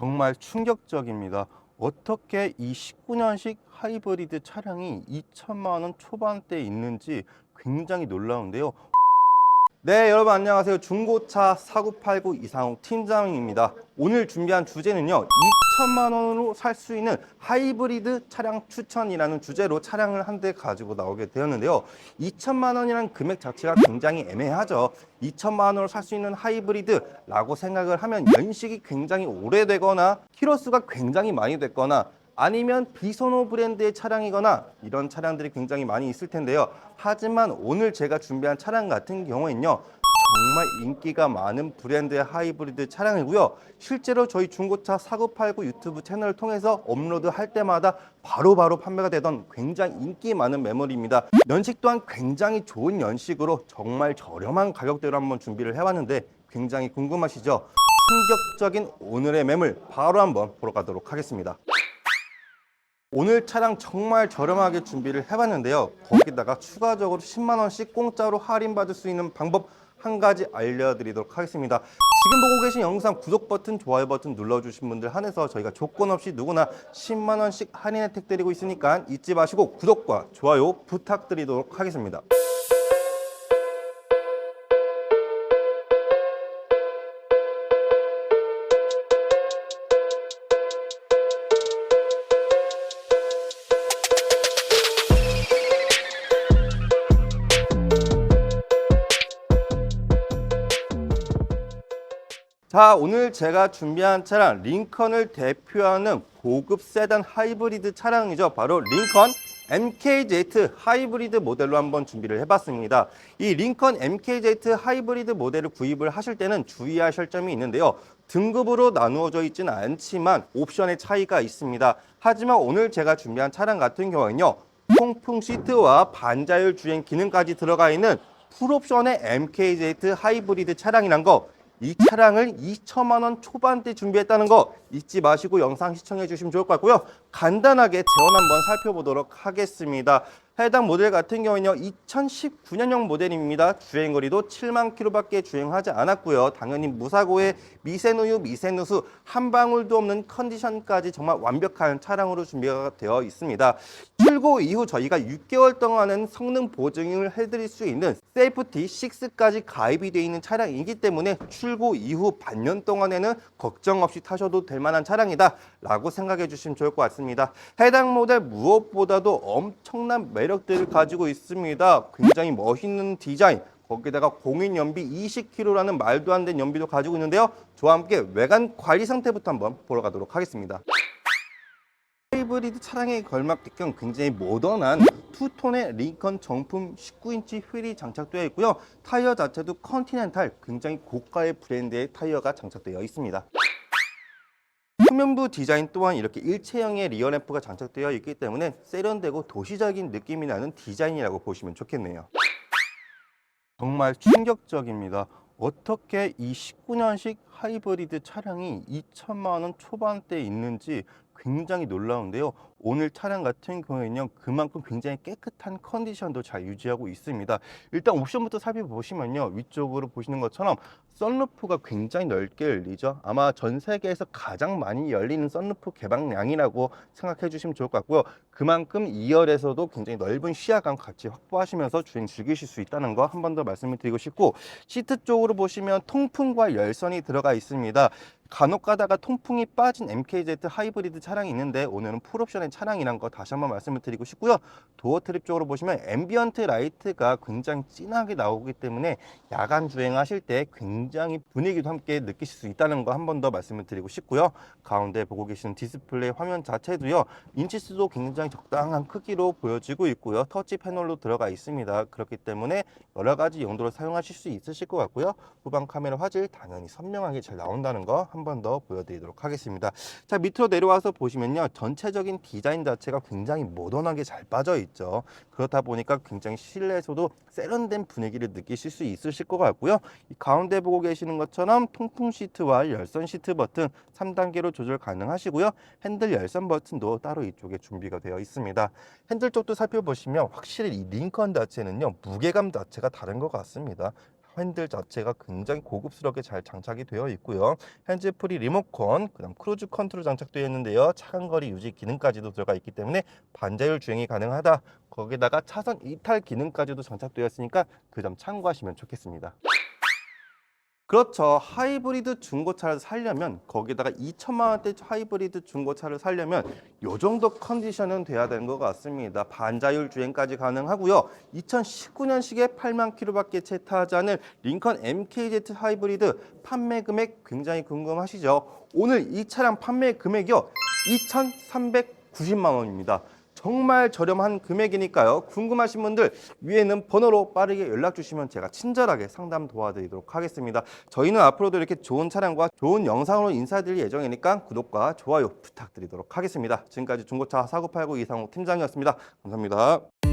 정말 충격적입니다. 어떻게 이 19년식 하이브리드 차량이 2천만 원 초반대에 있는지 굉장히 놀라운데요. 네, 여러분 안녕하세요. 중고차 4989 이상욱 팀장입니다. 오늘 준비한 주제는요. 2천만 원으로 살 수 있는 하이브리드 차량 추천이라는 주제로 차량을 한 대 가지고 나오게 되었는데요. 2천만 원이라는 금액 자체가 굉장히 애매하죠. 2천만 원으로 살 수 있는 하이브리드라고 생각을 하면 연식이 굉장히 오래되거나 키로수가 굉장히 많이 됐거나 아니면 비선호 브랜드의 차량이거나 이런 차량들이 굉장히 많이 있을 텐데요. 하지만 오늘 제가 준비한 차량 같은 경우에는요. 정말 인기가 많은 브랜드의 하이브리드 차량이고요. 실제로 저희 중고차 4989 유튜브 채널을 통해서 업로드 할 때마다 바로 바로 판매가 되던 굉장히 인기 많은 메모리입니다. 연식 또한 굉장히 좋은 연식으로 정말 저렴한 가격대로 한번 준비를 해왔는데 굉장히 궁금하시죠? 충격적인 오늘의 매물 바로 한번 보러 가도록 하겠습니다. 오늘 차량 정말 저렴하게 준비를 해봤는데요. 거기다가 추가적으로 10만 원씩 공짜로 할인받을 수 있는 방법 한 가지 알려드리도록 하겠습니다. 지금 보고 계신 영상 구독 버튼, 좋아요 버튼 눌러주신 분들 한해서 저희가 조건 없이 누구나 10만 원씩 할인 혜택 드리고 있으니까 잊지 마시고 구독과 좋아요 부탁드리도록 하겠습니다. 자, 오늘 제가 준비한 차량 링컨을 대표하는 고급 세단 하이브리드 차량이죠. 바로 링컨 MKZ 하이브리드 모델로 한번 준비를 해봤습니다. 이 링컨 MKZ 하이브리드 모델을 구입을 하실 때는 주의하실 점이 있는데요. 등급으로 나누어져 있지는 않지만 옵션의 차이가 있습니다. 하지만 오늘 제가 준비한 차량 같은 경우는요. 통풍 시트와 반자율 주행 기능까지 들어가 있는 풀옵션의 MKZ 하이브리드 차량이란 거 이 차량을 2천만 원 초반대 준비했다는 거 잊지 마시고 영상 시청해 주시면 좋을 것 같고요. 간단하게 재원 한번 살펴보도록 하겠습니다. 해당 모델 같은 경우는요. 2019년형 모델입니다. 주행거리도 7만 킬로밖에 주행하지 않았고요. 당연히 무사고에 미세누유, 미세누수 한 방울도 없는 컨디션까지 정말 완벽한 차량으로 준비가 되어 있습니다. 출고 이후 저희가 6개월 동안은 성능 보증을 해드릴 수 있는 세이프티 6까지 가입이 되어 있는 차량이기 때문에 출고 이후 반년 동안에는 걱정 없이 타셔도 될 만한 차량이다 라고 생각해 주시면 좋을 것 같습니다. 해당 모델 무엇보다도 엄청난 매력들을 가지고 있습니다. 굉장히 멋있는 디자인 거기다가 공인 연비 20km라는 말도 안 되는 연비도 가지고 있는데요. 저와 함께 외관 관리 상태부터 한번 보러 가도록 하겠습니다. 하이브리드 차량에 걸맞게끔 굉장히 모던한 투톤의 링컨 정품 19인치 휠이 장착되어 있고요. 타이어 자체도 컨티넨탈 굉장히 고가의 브랜드의 타이어가 장착되어 있습니다. 후면부 디자인 또한 이렇게 일체형의 리어 램프가 장착되어 있기 때문에 세련되고 도시적인 느낌이 나는 디자인이라고 보시면 좋겠네요. 정말 충격적입니다. 어떻게 이 19년식 하이브리드 차량이 2천만 원 초반대에 있는지 굉장히 놀라운데요. 오늘 차량 같은 경우에는요, 그만큼 굉장히 깨끗한 컨디션도 잘 유지하고 있습니다. 일단 옵션부터 살펴보시면요, 위쪽으로 보시는 것처럼 썬루프가 굉장히 넓게 열리죠. 아마 전 세계에서 가장 많이 열리는 썬루프 개방량이라고 생각해 주시면 좋을 것 같고요. 그만큼 2열에서도 굉장히 넓은 시야감 같이 확보하시면서 주행 즐기실 수 있다는 거 한 번 더 말씀을 드리고 싶고 시트 쪽으로 보시면 통풍과 열선이 들어가 있습니다. 간혹 가다가 통풍이 빠진 MKZ 하이브리드 차량이 있는데 오늘은 풀옵션의 차량이란 거 다시 한번 말씀을 드리고 싶고요. 도어 트립 쪽으로 보시면 앰비언트 라이트가 굉장히 진하게 나오기 때문에 야간 주행하실 때 굉장히 분위기도 함께 느끼실 수 있다는 거 한 번 더 말씀을 드리고 싶고요. 가운데 보고 계시는 디스플레이 화면 자체도요. 인치수도 굉장히 적당한 크기로 보여지고 있고요. 터치 패널로 들어가 있습니다. 그렇기 때문에 여러 가지 용도로 사용하실 수 있으실 것 같고요. 후방 카메라 화질 당연히 선명하게 잘 나온다는 거한 번 더 보여드리도록 하겠습니다. 자 밑으로 내려와서 보시면요. 전체적인 디자인 자체가 굉장히 모던하게 잘 빠져 있죠. 그렇다 보니까 굉장히 실내에서도 세련된 분위기를 느끼실 수 있으실 것 같고요. 이 가운데 보고 계시는 것처럼 통풍 시트와 열선 시트 버튼 3단계로 조절 가능하시고요. 핸들 열선 버튼도 따로 이쪽에 준비가 되어 있습니다. 핸들 쪽도 살펴보시면 확실히 이 링컨 자체는요. 무게감 자체가 다른 것 같습니다. 핸들 자체가 굉장히 고급스럽게 잘 장착이 되어 있고요. 핸즈프리 리모컨, 그다음 크루즈 컨트롤 장착되어 있는데요. 차간 거리 유지 기능까지도 들어가 있기 때문에 반자율 주행이 가능하다. 거기다가 차선 이탈 기능까지도 장착되어 있으니까 그 점 참고하시면 좋겠습니다. 그렇죠. 하이브리드 중고차를 살려면 거기다가 2천만 원대 하이브리드 중고차를 살려면 요 정도 컨디션은 돼야 되는 것 같습니다. 반자율 주행까지 가능하고요. 2019년식에 8만 킬로밖에 채 타지 않은 링컨 MKZ 하이브리드 판매 금액 굉장히 궁금하시죠? 오늘 이 차량 판매 금액이요. 2,390만 원입니다. 정말 저렴한 금액이니까요. 궁금하신 분들 위에는 번호로 빠르게 연락 주시면 제가 친절하게 상담 도와드리도록 하겠습니다. 저희는 앞으로도 이렇게 좋은 차량과 좋은 영상으로 인사드릴 예정이니까 구독과 좋아요 부탁드리도록 하겠습니다. 지금까지 중고차 사고팔구 이상욱 팀장이었습니다. 감사합니다.